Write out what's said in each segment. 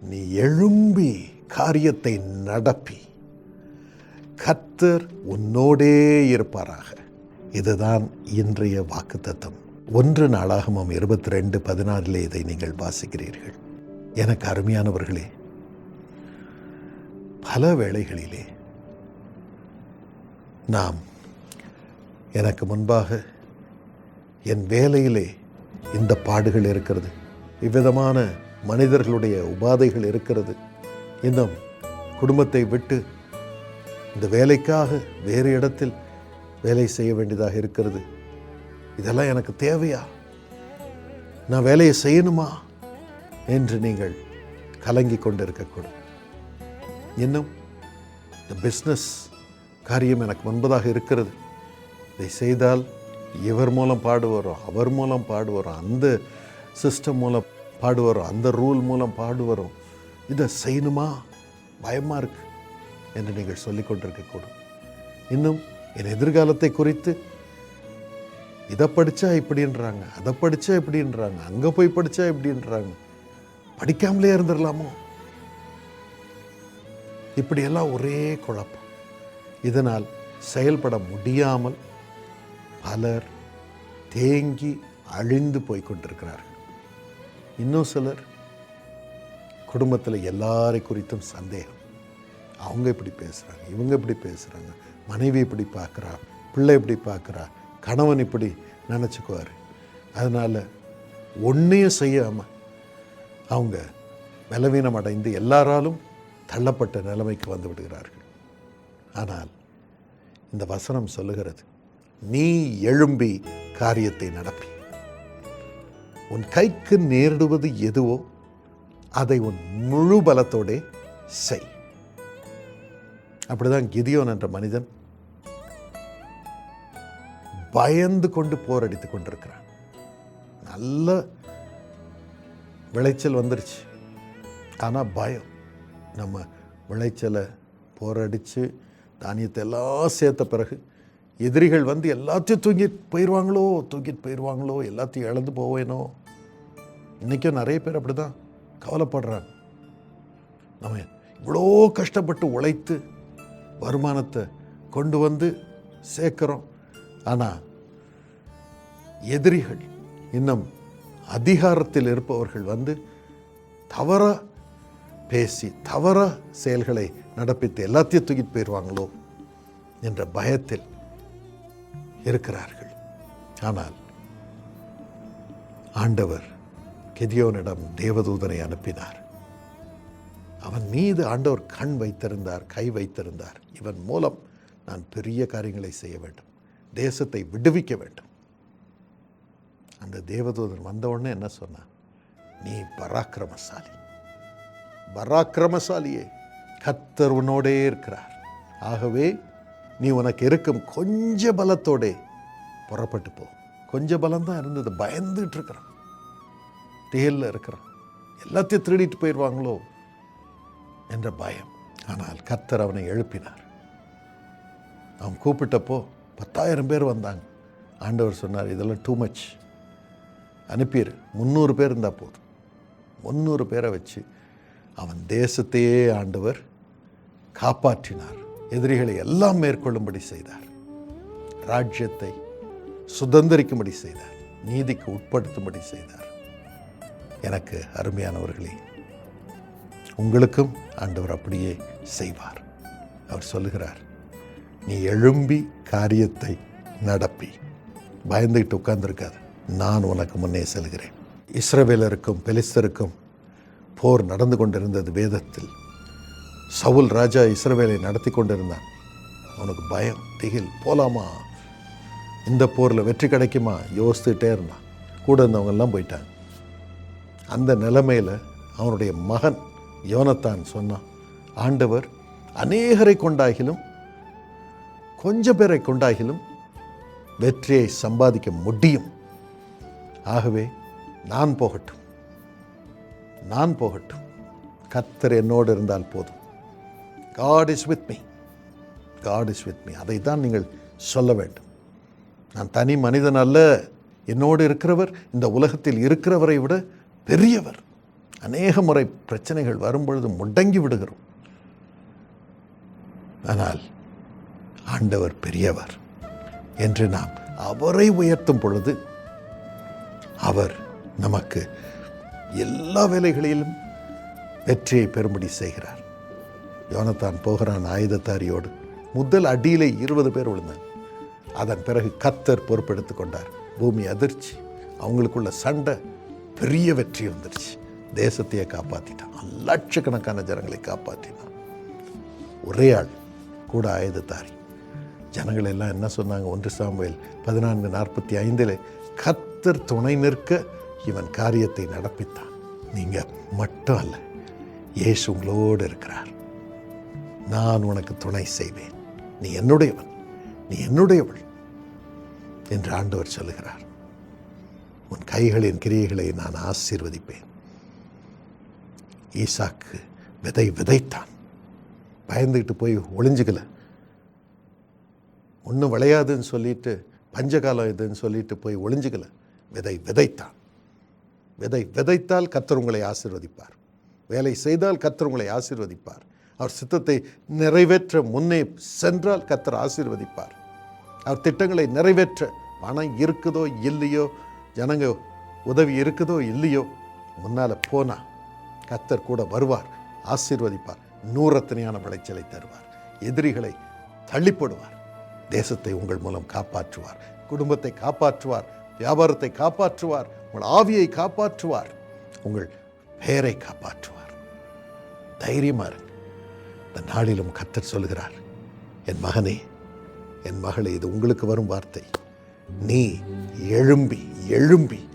நீ எழும்பி காரியத்தை நடப்பி. கத்தர் உன்னோடே இருப்பாராக. இதுதான் இன்றைய வாக்குத்தத்தம். ஒன்று நாளாகமம் இருபத்தி ரெண்டு பதினாறிலே இதை நீங்கள் வாசிக்கிறீர்கள். எனக்கு அருமையானவர்களே பல வேளைகளிலே நாம் எனக்கு முன்பாக என் வேலையிலே இந்த பாடுகள் இருக்கிறது. இவ்விதமான மனிதர்களுடைய உபாதைகள் இருக்கிறது. இன்னும் குடும்பத்தை விட்டு இந்த வேலைக்காக வேறு இடத்தில் வேலை செய்ய வேண்டியதாக இருக்கிறது. இதெல்லாம் எனக்கு தேவையா? நான் வேலையை செய்யணுமா? என்று நீங்கள் கலங்கி கொண்டிருக்கக்கூடும். இன்னும் இந்த பிஸ்னஸ் காரியம் எனக்கு முன்பதாக இருக்கிறது. இதை செய்தால் இவர் மூலம் பாடு வரும் அவர் மூலம் பாடு வரும் அந்த சிஸ்டம் மூலம் பாடு வரும் அந்த ரூல் மூலம் பாடு வரும் இதை செய்யணுமா? பயமாக இருக்கு என்று நீங்கள் சொல்லிக் கொண்டிருக்கக்கூடும். இன்னும் என் எதிர்காலத்தை குறித்து இதை படித்தா இப்படின்றாங்க அதை படித்தா இப்படின்றாங்க அங்கே போய் படித்தா இப்படின்றாங்க. படிக்காமலே இருந்துடலாமோ? இப்படியெல்லாம் ஒரே குழப்பம். இதனால் செயல்பட முடியாமல் பலர் தேங்கி அழிந்து போய் கொண்டிருக்கிறார்கள். இன்னும் சிலர் குடும்பத்தில் எல்லாரை குறித்தும் சந்தேகம். அவங்க இப்படி பேசுகிறாங்க இவங்க இப்படி பேசுகிறாங்க மனைவி இப்படி பார்க்குறா? பிள்ளை இப்படி பார்க்குறா? கணவன் இப்படி நினச்சிக்குவார். அதனால் ஒன்றையும் செய்யாமல் அவங்க பலவீனம் அடைந்து எல்லாராலும் தள்ளப்பட்ட நிலைமைக்கு வந்து விடுகிறார்கள். ஆனால் இந்த வசனம் சொல்லுகிறது நீ எழும்பி காரியத்தை நடப்பி. உன் கைக்கு நேரிடுவது எதுவோ அதை உன் முழு பலத்தோடே செய். அப்படிதான் கிதியோன் என்ற மனிதன் பயந்து கொண்டு போரடித்து கொண்டிருக்கிறான். நல்ல விளைச்சல் வந்துருச்சு. ஆனால் பயம். நம்ம விளைச்சலை போரடித்து தானியத்தை எல்லாம் சேர்த்த பிறகு எதிரிகள் வந்து எல்லாத்தையும் தூங்கிட்டு போயிடுவாங்களோ தூக்கிட்டு போயிடுவாங்களோ எல்லாத்தையும் இழந்து போவேனோ இன்றைக்கும் நிறைய பேர் அப்படி தான் கவலைப்படுறாங்க. நம்ம இவ்வளோ கஷ்டப்பட்டு உழைத்து வருமானத்தை கொண்டு வந்து சேர்க்குறோம். ஆனால் எதிரிகள் இன்னும் அதிகாரத்தில் இருப்பவர்கள் வந்து தவறாக பேசி தவற செயல்களை நடப்பித்து எல்லாத்தையும் தூக்கிட்டு போயிடுவாங்களோ என்ற பயத்தில் இருக்கிறார்கள். ஆனால் ஆண்டவர் கெதியோனிடம் தேவதூதனை அனுப்பினார். அவன் மீது ஆண்டவர் கண் வைத்திருந்தார் கை வைத்திருந்தார். இவன் மூலம் நான் பெரிய காரியங்களை செய்ய வேண்டும். தேசத்தை விடுவிக்க வேண்டும். அந்த தேவதூதன் வந்த உடனே என்ன சொன்னான்? நீ பராக்கிரமசாலி. பராக்கிரமசாலியே கத்தர் உன்னோடே இருக்கிறார். ஆகவே நீ உனக்கு இருக்கும் கொஞ்ச பலத்தோடே புறப்பட்டு போ. கொஞ்ச பலம்தான் இருந்தது பயந்துட்டு இருக்கிறான் தேலில் இருக்கிறான். எல்லாத்தையும் திருடிட்டு போயிடுவாங்களோ என்ற பயம். ஆனால் கத்தர் அவனை எழுப்பினார். அவன் கூப்பிட்டப்போ பத்தாயிரம் பேர் வந்தாங்க. ஆண்டவர் சொன்னார் இதெல்லாம் டூ மச் அனுப்பிடு முந்நூறு பேர் இருந்தால் போதும். முந்நூறு பேரை வச்சு அவன் தேசத்தையே ஆண்டவர் காப்பாற்றினார். எதிரிகளை எல்லாம் மேற்கொள்ளும்படி செய்தார். ராஜ்யத்தை சுதந்திரிக்கும்படி செய்தார். நீதிக்கு உட்படுத்தும்படி செய்தார். எனக்கு அருமையானவர்களே உங்களுக்கும் ஆண்டவர் அப்படியே செய்வார். அவர் சொல்லுகிறார் நீ எழும்பி காரியத்தை நடப்பி. பயந்துக்கிட்டு உட்கார்ந்துருக்காது நான் உனக்கு முன்னே செல்கிறேன். இஸ்ரவேலருக்கும் பெலிஸ்தருக்கும் போர் நடந்து கொண்டிருந்தது வேதத்தில். சவுல் ராஜா இஸ்ரவேலை நடத்தி கொண்டிருந்தான். அவனுக்கு பயம் திகில் போலாமா? இந்த போரில் வெற்றி கிடைக்குமா? யோசித்துட்டே இருந்தான். கூட இருந்தவங்கெல்லாம் போயிட்டாங்க. அந்த நிலைமையில் அவனுடைய மகன் யோனத்தான் சொன்னான் ஆண்டவர் அநேகரை கொண்டாகிலும் கொஞ்ச பேரை கொண்டாகிலும் வெற்றியை சம்பாதிக்க முடியும். ஆகவே நான் போகட்டும். நான் போகட்டும். கத்தர் என்னோடு இருந்தால் போதும். God is with me God is with me அதை தான் நீங்கள் சொல்ல வேண்டும். நான் தனி மனிதன் அல்ல. என்னோடு இருக்கிறவர் இந்த உலகத்தில் இருக்கிறவரை விட பெரியவர். அநேக முறை பிரச்சனைகள் வரும்பொழுது முடங்கி விடுகிறோம். ஆனால் ஆண்டவர் பெரியவர் என்று நாம் அவரை உயர்த்தும் பொழுது அவர் நமக்கு எல்லா வேலைகளிலும் வெற்றியை பெறும்படி செய்கிறார். யோனத்தான் போகிறான் ஆயுதத்தாரியோடு முதல் அடியிலே இருபது பேர் விழுந்தாங்க அதன் பிறகு கத்தர் பொறுப்பெடுத்து கொண்டார். பூமி அதிர்ச்சி அவங்களுக்குள்ள சண்டை பெரிய வெற்றி வந்துருச்சு. தேசத்தையே காப்பாற்றிட்டான் லட்சக்கணக்கான ஜனங்களை காப்பாற்றினான் ஒரே ஆள் கூட ஆயுதத்தாரி ஜனங்கள் எல்லாம் என்ன சொன்னாங்க? ஒன்று சாம்பல் பதினான்கு நாற்பத்தி ஐந்தில் கத்தர் துணை நிற்க இவன் காரியத்தை நடப்பித்தான். நீங்க மட்டும் அல்ல இயேசு உங்களோடு இருக்கிறார். நான் உனக்கு துணை செய்வேன். நீ என்னுடையவன் நீ என்னுடையவள் என்று ஆண்டவர் சொல்லுகிறார். உன் கைகளின் கிரியைகளை நான் ஆசீர்வதிப்பேன். ஈசாக்கு விதை விதைத்தான். பயந்துக்கிட்டு போய் ஒளிஞ்சுக்கல. ஒன்றும் விளையாதுன்னு சொல்லிட்டு பஞ்சகாலம் இதுன்னு சொல்லிட்டு போய் ஒளிஞ்சுக்கல. விதை விதைத்தான். விதை விதைத்தால் கத்தர் உங்களை ஆசீர்வதிப்பார். வேலை செய்தால் கத்தர் உங்களை ஆசீர்வதிப்பார். அவர் சித்தத்தை நிறைவேற்ற முன்னே சென்றால் கத்தர் ஆசிர்வதிப்பார். அவர் திட்டங்களை நிறைவேற்ற பணம் இருக்குதோ இல்லையோ ஜனங்க உதவி இருக்குதோ இல்லையோ முன்னால் போனா கத்தர் கூட வருவார் ஆசீர்வதிப்பார் நூறத்தனையான விளைச்சலை தருவார் எதிரிகளை தள்ளிப்படுவார் தேசத்தை உங்கள் மூலம் காப்பாற்றுவார் குடும்பத்தை காப்பாற்றுவார் வியாபாரத்தை காப்பாற்றுவார் உங்கள் ஆவியை காப்பாற்றுவார் உங்கள் பெயரை காப்பாற்றுவார். தைரியமாக இருங்க. இந்த நாளிலும் கத்தர் சொல்கிறார் என் மகனே என் மகளே இது உங்களுக்கு வரும் வார்த்தை. நீ எழும்பி எழும்பி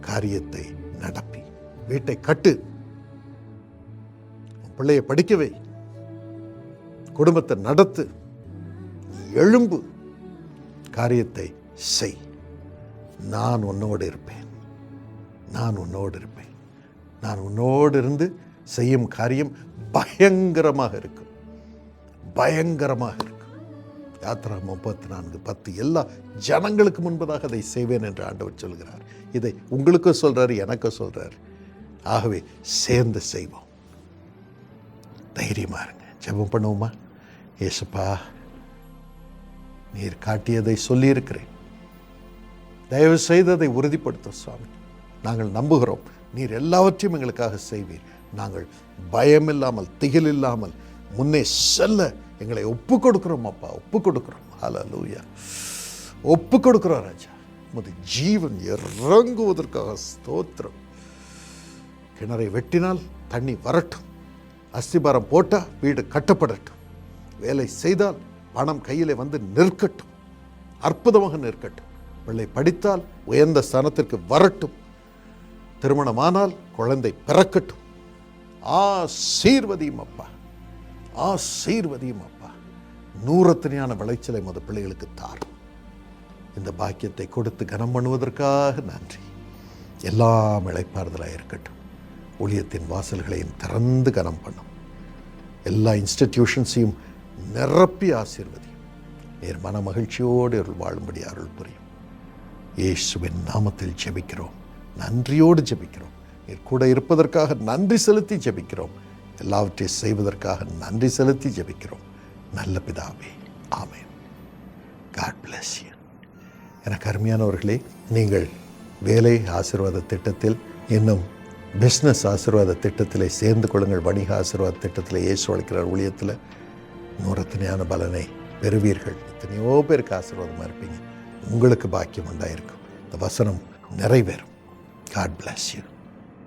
காரியத்தை நடப்பி. வீட்டை கட்டு. பிள்ளைய பிள்ளையை குடும்பத்தை நடத்து. எழும்பு. காரியத்தை செய். நான் உன்னோடு இருப்பேன். நான் உன்னோடு இருப்பேன். நான் உன்னோடு இருந்து செய்யும் காரியம் பயங்கரமாக இருக்கும். பயங்கரமாக இருக்கும். யாத்ரா முப்பத்தி நான்கு பத்து எல்லா ஜனங்களுக்கு முன்பதாக அதை செய்வேன் என்று ஆண்டவர் சொல்கிறார். இதை உங்களுக்கும் சொல்றாரு எனக்கும் சொல்கிறார் ஆகவே சேர்ந்து செய்வோம். தைரியமாக இருங்க. ஜெபம் பண்ணுவோமா? ஏசப்பா நீர் காட்டியதை சொல்லியிருக்கிறேன். தயவு செய்து அதை உறுதிப்படுத்தும் சுவாமி. நாங்கள் நம்புகிறோம். நீர் எல்லாவற்றையும் எங்களுக்காக செய்வீர். நாங்கள் பயம் இல்லாமல் திகில் இல்லாமல் முன்னே செல்ல எங்களை ஒப்பு கொடுக்குறோம் அப்பா ஒப்பு ஆலா லூயா ஒப்பு கொடுக்குறோம் ராஜா. உமது ஜீவன் இறங்குவதற்காக ஸ்தோத்திரம். கிணறை வெட்டினால் தண்ணி வரட்டும். அஸ்திபாரம் போட்டால் வீடு கட்டப்படட்டும். வேலை செய்தால் பணம் கையிலே வந்து நிற்கட்டும். அற்புதமாக நிற்கட்டும். பிள்ளை படித்தால் உயர்ந்த ஸ்தானத்திற்கு வரட்டும். திருமணமானால் குழந்தை பிறக்கட்டும். ஆசீர்வதியும் அப்பா. ஆசீர்வதியும் அப்பா. நூறத்தனையான விளைச்சலை மத பிள்ளைகளுக்கு தாரும். இந்த பாக்கியத்தை கொடுத்து கனம் பண்ணுவதற்காக நன்றி. எல்லாம் இழைப்பாறுதலாக இருக்கட்டும். ஒளியத்தின் வாசல்களையும் திறந்து கனம் பண்ணும். எல்லா இன்ஸ்டிடியூஷன்ஸையும் நிரப்பி ஆசீர்வதியும். நேர் மன மகிழ்ச்சியோடு அருள் வாழும்படி அருள் புரியும். இயேசுவின் நாமத்தில் ஜெபிக்கிறோம். நன்றியோடு ஜெபிக்கிறோம். நீர் கூட இருப்பதற்காக நன்றி செலுத்தி ஜெபிக்கிறோம். எல்லாவற்றையும் செய்வதற்காக நன்றி செலுத்தி ஜெபிக்கிறோம். நல்ல பிதாவே ஆமேன். காட் பிளஸ் யூ எனக்கு அருமையானவர்களே நீங்கள் வேலை ஆசீர்வாத திட்டத்தில் இன்னும் பிஸ்னஸ் ஆசீர்வாத திட்டத்தில் சேர்ந்து கொள்ளுங்கள். வணிக ஆசீர்வாத திட்டத்தில் இயேசு அழைக்கிறார் ஊழியத்தில் நூறத்தனையான பலனை பெறுவீர்கள். எத்தனையோ பேருக்கு ஆசீர்வாதமாக இருப்பீங்க. உங்களுக்கு பாக்கியம் உண்டாயிருக்கும். இந்த வசனம் நிறைவேறும். God bless you